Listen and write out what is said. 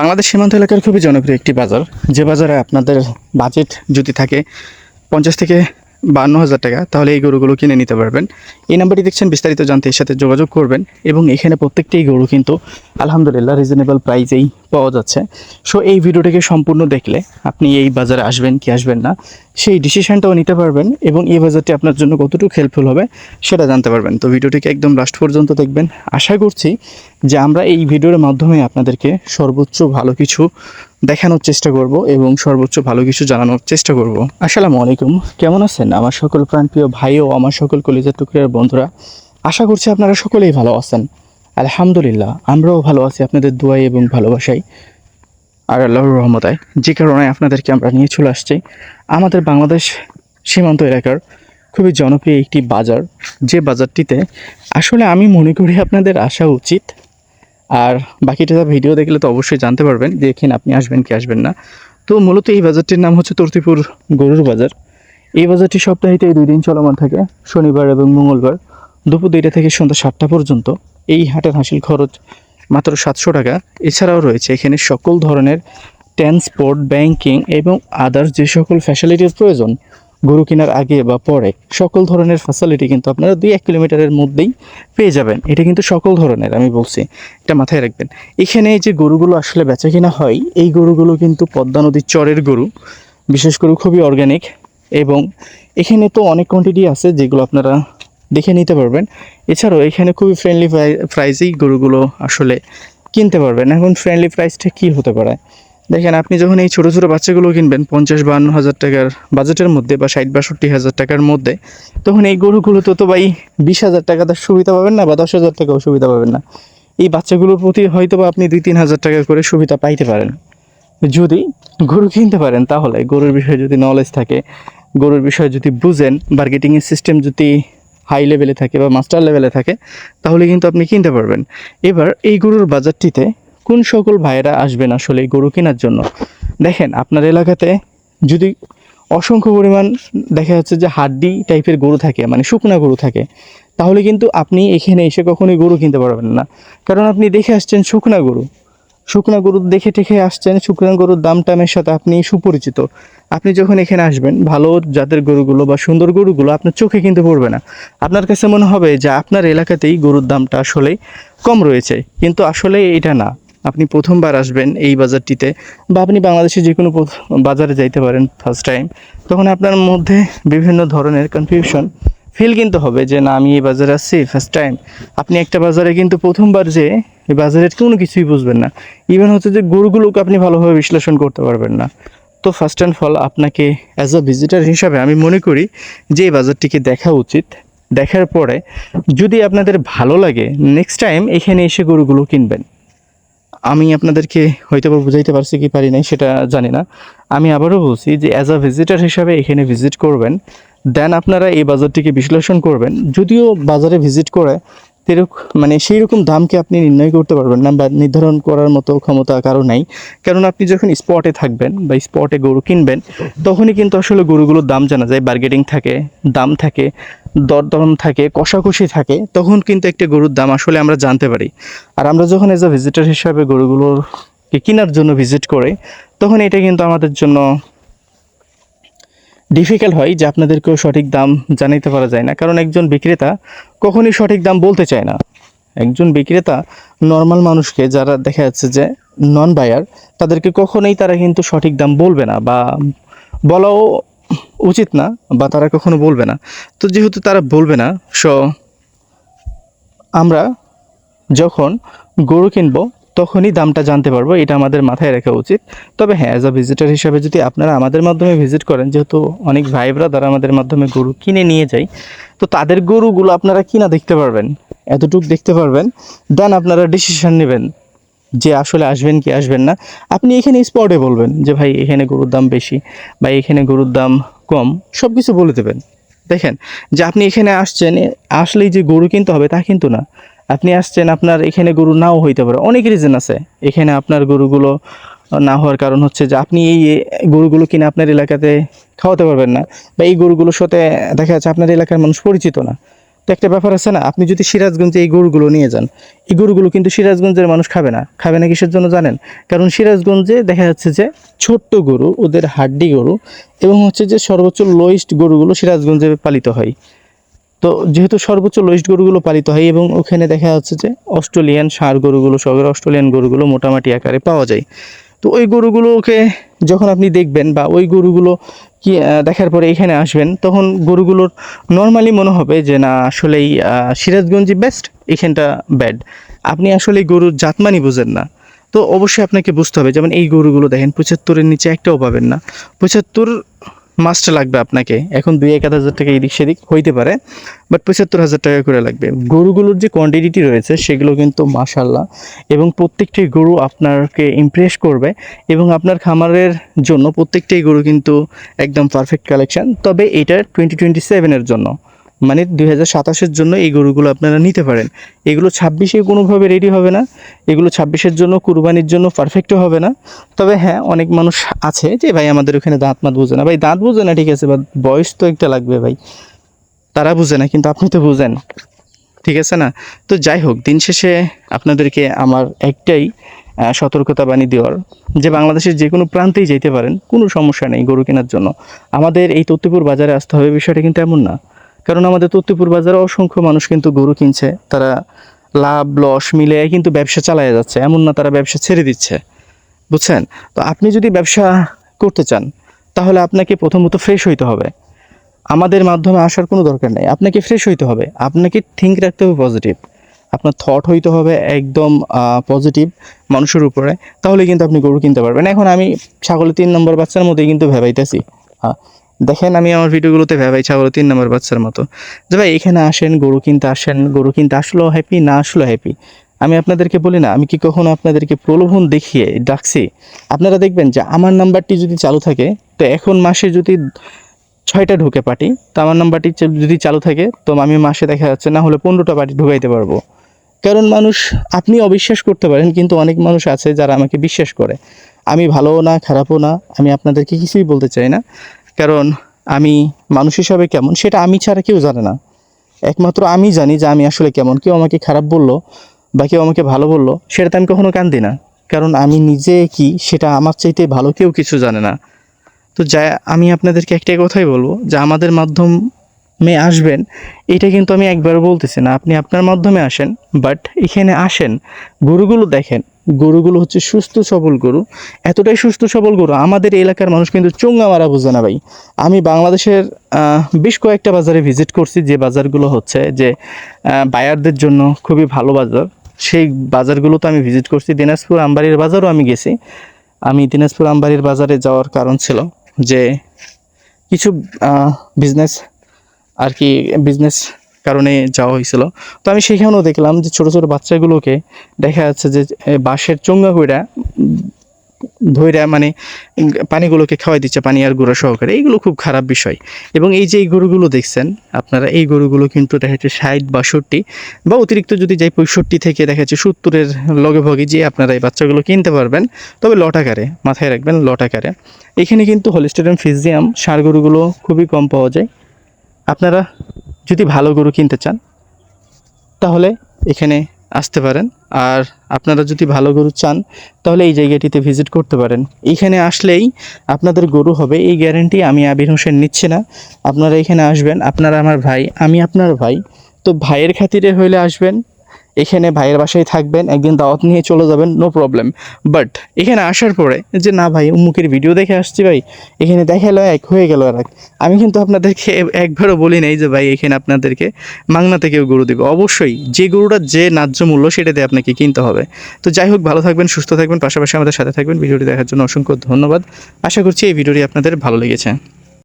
বাংলাদেশ সীমান্ত এলাকার খুবই জনপ্রিয় একটি বাজার। যে বাজারে আপনাদের বাজেট যদি থাকে, পঞ্চাশ থেকে বান্ন হাজার টাকা, তাহলে এই গরুগুলো কিনে নিতে পারবেন। এই নাম্বারটি দেখছেন, বিস্তারিত জানতে এর সাথে যোগাযোগ করবেন এবং এখানে প্রত্যেকটি গরু কিন্তু আলহামদুলিল্লাহ রিজনেবল প্রাইসেই পাওয়া যাচ্ছে। সো এই ভিডিওটিকে সম্পূর্ণ দেখলে আপনি এই বাজারে আসবেন কি আসবেন না, সেই ডিসিশনটাও নিতে পারবেন এবং এই বাজারটি আপনার জন্য কতটুকু হেল্পফুল হবে সেটা জানতে পারবেন। তো ভিডিওটিকে একদম লাস্ট পর্যন্ত দেখবেন। আশা করছি যে আমরা এই ভিডিওর মাধ্যমে আপনাদেরকে সর্বোচ্চ ভালো কিছু দেখানোর চেষ্টা করব এবং সর্বোচ্চ ভালো কিছু জানানোর চেষ্টা করব। আসসালামু আলাইকুম। কেমন আছেন? আমার সকল প্রাণপ্রিয় ভাই ও আমার সকল কলিজার টুকরের বন্ধুরা, আশা করছি আপনারা সকলেই ভালো আছেন। আলহামদুলিল্লাহ, আমরাও ভালো আছি আপনাদের দোয়াই এবং ভালোবাসাই আর আল্লাহর রহমতায়, যে কারণে আপনাদেরকে আমরা নিয়ে চলে আসছি আমাদের বাংলাদেশ সীমান্ত এলাকার খুবই জনপ্রিয় একটি বাজার। যে বাজারটিতে আসলে আমি মনে করি আপনাদের আসা উচিত আর বাকিটা ভিডিও দেখলে তো অবশ্যই জানতে পারবেন যে এখানে আপনি আসবেন কি আসবেন না। তো মূলত এই বাজারটির নাম হচ্ছে তর্তিপুর গরুর বাজার। এই বাজারটি সপ্তাহিতে দুই দিন চলমান থাকে, শনিবার এবং মঙ্গলবার। দুপুর দুইটা থেকে সন্ধ্যা সাতটা পর্যন্ত। এই হাটের হাসিল খরচ মাত্র সাতশো টাকা। এছাড়াও রয়েছে এখানে সকল ধরনের ট্রান্সপোর্ট ব্যাংকিং এবং আদার্স যে সকল ফ্যাসিলিটির প্রয়োজন গরু কেনার আগে বা পরে সকল ধরনের ফ্যাসিলিটি কিন্তু আপনারা দুই এক কিলোমিটারের মধ্যেই পেয়ে যাবেন। এটা কিন্তু সকল ধরনের, আমি বলছি। এটা মাথায় রাখবেন। এখানে যে গরুগুলো আসলে বেচা কিনা হয়, এই গরুগুলো কিন্তু পদ্মা নদীর চরের গরু। বিশেষ করে খুবই অর্গানিক এবং এখানে তো অনেক কোয়ান্টিটি আছে যেগুলো আপনারা দেখে নিতে পারবেন। এছাড়াও এখানে খুবই ফ্রেন্ডলি প্রাইসেই গরুগুলো আসলে কিনতে পারবেন। এখন ফ্রেন্ডলি প্রাইসটা কী হতে পারে? দেখেন, আপনি যখন এই ছোটো ছোটো বাচ্চাগুলো কিনবেন, পঞ্চাশ বান্ন হাজার টাকার বাজেটের মধ্যে বা ষাট, বাষট্টি হাজার টাকার মধ্যে, তখন এই গরুগুলো তো তো ভাই বিশ হাজার টাকা তার সুবিধা পাবেন না বা দশ হাজার টাকাও সুবিধা পাবেন না। এই বাচ্চাগুলোর প্রতি হয়তো বা আপনি দুই, তিন হাজার টাকা করে সুবিধা পাইতে পারেন। যদি গরু কিনতে পারেন, তাহলে গরুর বিষয়ে যদি নলেজ থাকে, গরুর বিষয়ে যদি বুঝেন মার্কেটিংয়ের সিস্টেম যদি হাই লেভেলে থাকে বা মাস্টার লেভেলে থাকে, তাহলে কিন্তু আপনি কিনতে পারবেন। এবার এই গরুর বাজারটিতে কোন সকল ভাইয়েরা আসবেন আসলে গরু কেনার জন্য? দেখেন, আপনার এলাকাতে যদি অসংখ্য পরিমাণ দেখা যাচ্ছে যে হাড্ডি টাইপের গরু থাকে মানে শুকনা গরু থাকে, তাহলে কিন্তু আপনি এখানে এসে কখনোই গরু কিনতে পারবেন না। কারণ আপনি দেখে আসছেন শুকনা গরু। শুকনা গরু দেখে টেখে আসছেন, শুকনা গরুর দাম টামের সাথে আপনি সুপরিচিত। আপনি যখন এখানে আসবেন, ভালো জাতের গরুগুলো বা সুন্দর গরুগুলো আপনার চোখে কিন্তু পড়বে না। আপনার কাছে মনে হবে যে আপনার এলাকাতেই গরুর দামটা আসলে কম রয়েছে। কিন্তু আসলে এটা না। আপনি প্রথমবার আসবেন এই বাজারটিতে বা আপনি বাংলাদেশে যে কোনো বাজারে যাইতে পারেন ফার্স্ট টাইম তখন আপনার মধ্যে বিভিন্ন ধরনের কনফিউশন ফিল কিন্তু হবে যে না, আমি এই বাজারে আসছি ফার্স্ট টাইম আপনি একটা বাজারে কিন্তু প্রথমবার যে এই বাজারের কোনো কিছুই বুঝবেন না। ইভেন হচ্ছে যে গরুগুলোকে আপনি ভালোভাবে বিশ্লেষণ করতে পারবেন না। তো ফার্স্ট অ্যান্ড ফল আপনাকে অ্যাজ আ ভিজিটার হিসাবে আমি মনে করি যে এই বাজারটিকে দেখা উচিত। দেখার পরে যদি আপনাদের ভালো লাগে নেক্সট টাইম এখানে এসে গরুগুলো কিনবেন। আমি আপনাদেরকে হয়তো বুঝাইতে পারছি কি পারি নাই, সেটা জানি না। আমি আবারও বলছি যে অ্যাজ আ ভিজিটার হিসাবে এখানে ভিজিট করবেন। দেন আপনারা এই বাজারটিকে বিশ্লেষণ করবেন। যদিও বাজারে ভিজিট করে মানে সেই রকম দামকে আপনি নির্ণয় করতে পারবেন না বা নির্ধারণ করার মতো ক্ষমতা কারও নাই। কারণ আপনি যখন স্পটে থাকবেন বা স্পটে গরু কিনবেন, তখনই কিন্তু আসলে গরুগুলোর দাম জানা যায়। বার্গেটিং থাকে, দাম থাকে, দরদম থাকে, কষাকষি থাকে, তখন কিন্তু একটা গরুর দাম আসলে আমরা জানতে পারি। আর আমরা যখন এজ আ ভিজিটার হিসাবে গরুগুলোকে কেনার জন্য ভিজিট করে, তখন এটা কিন্তু আমাদের জন্য ডিফিকাল্ট হয় যে আপনাদেরকেও সঠিক দাম জানাইতে পারা যায় না। কারণ একজন বিক্রেতা কখনই সঠিক দাম বলতে চায় না। একজন বিক্রেতা নর্মাল মানুষকে যারা দেখা যাচ্ছে যে নন বায়ার তাদেরকে কখনোই তারা কিন্তু সঠিক দাম বলবে না বা বলাও উচিত না বা তারা কখনো বলবে না। তো যেহেতু তারা বলবে না সো আমরা যখন গরু কিনবো তখনই দামটা জানতে পারব, এটা আমাদের মাথায় রাখা উচিত। তবে হ্যাঁ অ্যাজ আ ভিজিটার হিসাবে যদি আপনারা আমাদের মাধ্যমে ভিজিট করেন, যেহেতু অনেক ভাই ব্রাদার আমাদের মাধ্যমে গরু কিনে নিয়ে যায়, তো তাদের গরুগুলো আপনারা কিনা দেখতে পারবেন, এতটুকু দেখতে পারবেন দেন আপনারা ডিসিশন নেবেন যে আসলে আসবেন কি আসবেন না। আপনি এখানে স্পটে বলবেন যে, ভাই, এখানে গরুর দাম বেশি বা এখানে গরুর দাম কম। সব কিছু বলে দেবেন। দেখেন, যে আপনি এখানে আসছেন, আসলেই যে গরু কিনতে হবে তা কিন্তু না। আপনি আসছেন, আপনার এখানে গরু নাও হইতে পারে। অনেক রিজন আছে। এখানে আপনার গরুগুলো না হওয়ার কারণ হচ্ছে যে আপনি এই গরুগুলো কিনে আপনার এলাকাতে খাওয়াতে পারবেন না বা এই গরুগুলোর সাথে দেখা যাচ্ছে আপনার এলাকার মানুষ পরিচিত না। তো একটা ব্যাপার আছে না, আপনি যদি সিরাজগঞ্জে এই গরুগুলো নিয়ে যান, এই গরুগুলো কিন্তু সিরাজগঞ্জের মানুষ খাবে না। খাবে না কিসের জন্য জানেন? কারণ সিরাজগঞ্জে দেখা যাচ্ছে যে ছোট্ট গরু, ওদের হাড্ডি গরু এবং হচ্ছে যে সর্বোচ্চ লোয়েস্ট গরুগুলো সিরাজগঞ্জে পালিত হয়। তো যেহেতু সর্বোচ্চ লোয়েস্ট গরুগুলো পালিত হয় এবং ওখানে দেখা যাচ্ছে যে অস্ট্রেলিয়ান ষাঁড় গরুগুলো শহরের অস্ট্রেলিয়ান গরুগুলো মোটামুটি আকারে পাওয়া যায়। তো ওই গরুগুলোকে যখন আপনি দেখবেন বা ওই গরুগুলো কি দেখার পরে এখানে আসবেন, তখন গরুগুলোর নর্মালি মনে হবে যে না, আসলেই সিরাজগঞ্জই বেস্ট এখানটা ব্যাড আপনি আসলে গরুর জাতমানি বুঝেন না। তো অবশ্যই আপনাকে বুঝতে হবে, যেমন এই গরুগুলো দেখেন, পঁচাত্তরের নিচে একটাও পাবেন না। পঁচাত্তর মাস্ট লাগবে আপনাকে। এখন দুই এক হাজার টাকা এদিক সেদিক হইতে পারে বাট পঁচাত্তর হাজার টাকা করে লাগবে। গরুগুলোর যে কোয়ান্টিটি রয়েছে, সেগুলো কিন্তু মাশাল্লাহ এবং প্রত্যেকটি গরু আপনাকে ইমপ্রেস করবে এবং আপনার খামারের জন্য প্রত্যেকটি গরু কিন্তু একদম পারফেক্ট কালেকশান তবে এটা টোয়েন্টি টোয়েন্টি সেভেনের জন্য। মানে দুই হাজার সাতাশের জন্য এই গরুগুলো আপনারা নিতে পারেন। এগুলো ছাব্বিশে কোনোভাবে রেডি হবে না। এগুলো ছাব্বিশের জন্য, কুরবানির জন্য পারফেক্টও হবে না। তবে হ্যাঁ অনেক মানুষ আছে যে, ভাই, আমাদের ওখানে দাঁত মাত বুঝে না। ভাই, দাঁত বুঝে না, ঠিক আছে বা বয়স তো একটা লাগবে ভাই। তারা বুঝে না, কিন্তু আপনি তো বুঝেন, ঠিক আছে না? তো যাই হোক, দিন শেষে আপনাদেরকে আমার একটাই সতর্কতা বাণী দেওয়ার, যে বাংলাদেশের যে কোনো প্রান্তেই যেতে পারেন, কোনো সমস্যা নেই গরু কেনার জন্য। আমাদের এই তত্ত্বপুর বাজারে আসতে হবে, বিষয়টা কিন্তু এমন না। কারণ আমাদের তত্ত্বপুর বাজারে অসংখ্য মানুষ কিন্তু গরু কিনছে। তারা লাভ লস মিলে কিন্তু ব্যবসা চালায় যাচ্ছে। এমন না তারা ব্যবসা ছেড়ে দিচ্ছে। বুঝছেন? তো আপনি যদি ব্যবসা করতে চান, তাহলে আপনাকে প্রথমত ফ্রেশ হইতে হবে। আমাদের মাধ্যমে আসার কোনো দরকার নেই। আপনাকে ফ্রেশ হইতে হবে। আপনাকে থিঙ্ক রাখতে হবে পজিটিভ আপনার থট হইতে হবে একদম পজিটিভ মানুষের উপরে। তাহলে কিন্তু আপনি গরু কিনতে পারবেন। এখন আমি ছাগলের তিন নম্বর বাচ্চার মধ্যেই কিন্তু ভেবাইতেছি। হ্যাঁ দেখেন আমি আমার ভিডিওগুলোতে ভেবাই ছাগলের তিন নম্বর বাচ্চার মতো। যে ভাই, এখানে আসেন, গরু কিনতে আসেন, গরু কিনতে আসলেও হ্যাপি না আসলেও হ্যাপি আমি আপনাদেরকে বলি না, আমি কি কখনো আপনাদেরকে প্রলোভন দেখিয়ে ডাকছি? আপনারা দেখবেন যে আমার নাম্বারটি যদি চালু থাকে, তো এখন মাসে যদি ছয়টা ঢুকে পার্টি, তো আমার নাম্বারটি যদি চালু থাকে, তো আমি মাসে দেখা যাচ্ছে না হলে পনেরোটা পার্টি ঢুকাইতে পারব। কারণ মানুষ, আপনি অবিশ্বাস করতে পারেন, কিন্তু অনেক মানুষ আছে যারা আমাকে বিশ্বাস করে। আমি ভালোও না, খারাপও না, আমি আপনাদেরকে কিছুই বলতে চাই না। কারণ আমি মানুষ হিসাবে কেমন সেটা আমি ছাড়া কেউ জানে না। একমাত্র আমি জানি যে আমি আসলে কেমন। কেউ আমাকে খারাপ বলল বা কেউ আমাকে ভালো বলল সেটাতে আমি কখনো কান্দি না। কারণ আমি নিজে কি সেটা আমার চাইতে ভালো কেউ কিছু জানে না। তো যা, আমি আপনাদেরকে একটাই কথাই বলব, যে আমাদের মাধ্যমে আসবেন, এটা কিন্তু আমি একবারও বলতেছি না। আপনি আপনার মাধ্যমে আসেন বাট এখানে আসেন, গুরুগুলো দেখেন গরুগুলো হচ্ছে সুস্থ, সবল গরু। এতটাই সুস্থ, সবল গরু, আমাদের এলাকার মানুষ কিন্তু চোঙ্গা মারা বোঝে না ভাই। আমি বাংলাদেশের বেশ কয়েকটা বাজারে ভিজিট করছি, যে বাজারগুলো হচ্ছে যে বায়ারদের জন্য খুবই ভালো বাজার। সেই বাজারগুলো তো আমি ভিজিট করছি, দিনাজপুর আমবাড়ির বাজারও আমি গেছি। আমি দিনাজপুর আমবাড়ির বাজারে যাওয়ার কারণ ছিল যে, কিছু বিজনেস আর কি বিজনেস কারণে যাওয়া হয়েছিল। তো আমি সেখানেও দেখলাম যে ছোট ছোট বাচ্চাগুলোকে দেখা যাচ্ছে যে বাঁশের চোঙ্গা কইরা ধইরা মানে পানিগুলোকে খাওয়াই দিচ্ছে পানি আর গুঁড়া সহকারে। এইগুলো খুব খারাপ বিষয়। এবং এই যে এই গরুগুলো দেখছেন, আপনারা এই গরুগুলো কিন্তু দেখা যাচ্ছে ষাট, বাষট্টি বা অতিরিক্ত যদি যাই পঁয়ষট্টি থেকে দেখা যাচ্ছে সত্তরের লগে ভগে যে আপনারা এই বাচ্চাগুলো কিনতে পারবেন, তবে লটাকারে মাথায় রাখবেন লটাকারে এখানে কিন্তু হলিস্টেরিয়াম ফিজিয়াম সার গরুগুলো খুবই কম পাওয়া যায়। আপনারা যদি ভালো গরু কিনতে চান, তাহলে এখানে আসতে পারেন। আর আপনারা যদি ভালো গরু চান, তাহলে এই জায়গাটিতে ভিজিট করতে পারেন। এখানে আসলেই আপনাদের গরু হবে, এই গ্যারেন্টি আমি আবির হোসেন নিচ্ছি না। আপনারা এখানে আসবেন, আপনারা আমার ভাই, আমি আপনার ভাই। তো ভাইয়ের খাতিরে হইলে আসবেন এখানে ভাইয়ের বাসায় থাকবেন, একদিন দাওয়াত নিয়ে চলে যাবেন নো প্রবলেম বাট এখানে আসার পরে যে না ভাই, উমুকের ভিডিও দেখে আসছি ভাই, এখানে দেখাল এক, হয়ে গেল আর এক। আমি কিন্তু আপনাদেরকে একবারও বলি নাই যে ভাই, এখানে আপনাদেরকে মাংনা থেকেও গরু দেবে। অবশ্যই যে গরুটা যে ন্যায্য মূল্য সেটা দিয়ে আপনাকে কিনতে হবে। তো যাই হোক, ভালো থাকবেন, সুস্থ থাকবেন, পাশাপাশি আমাদের সাথে থাকবেন। ভিডিওটি দেখার জন্য অসংখ্য ধন্যবাদ। আশা করছি এই ভিডিওটি আপনাদের ভালো লেগেছে।